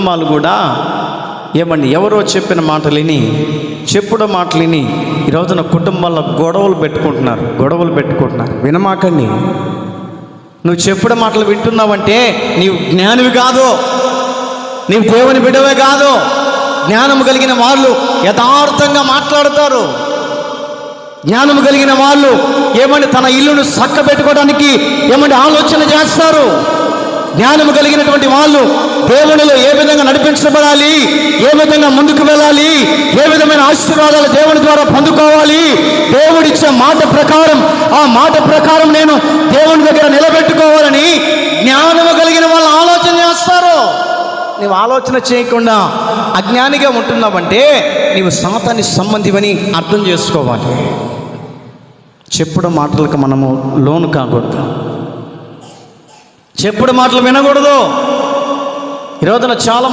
కుటుంబాలు కూడా ఏమండి ఎవరో చెప్పిన మాటలిని చెప్పుడు మాటలిని ఈ రోజున కుటుంబాల్లో గొడవలు పెట్టుకుంటున్నారు గొడవలు పెట్టుకుంటున్నారు. వినమాకండి. నువ్వు చెప్పుడు మాటలు వింటున్నావంటే నీవు జ్ఞానివి కాదు. నీవు దేవుని బిడ్డవే కాదు. జ్ఞానము కలిగిన వాళ్ళు యథార్థంగా మాట్లాడతారు. జ్ఞానము కలిగిన వాళ్ళు ఏమంటే తన ఇల్లును చక్క పెట్టుకోవడానికి ఏమంటే ఆలోచన చేస్తారు. జ్ఞానము కలిగినటువంటి వాళ్ళు దేవునిలో ఏ విధంగా నడిపించబడాలి ఏ విధంగా ముందుకు వెళ్ళాలి ఏ విధమైన ఆశీర్వాదాలు దేవుని ద్వారా పొందుకోవాలి దేవుడిచ్చే మాట ప్రకారం ఆ మాట ప్రకారం నేను దేవుని దగ్గర నిలబెట్టుకోవాలని జ్ఞానము కలిగిన వాళ్ళు ఆలోచన చేస్తారు. నీవు ఆలోచన చేయకుండా అజ్ఞానిగా ఉంటున్నావంటే నీవు సాతాన్ని సంబంధివని అర్థం చేసుకోవాలి. చెప్పడం మాటలకు మనము లోను కాకూడదు. చెప్పుడు మాటలు వినకూడదు. ఈరోజున చాలా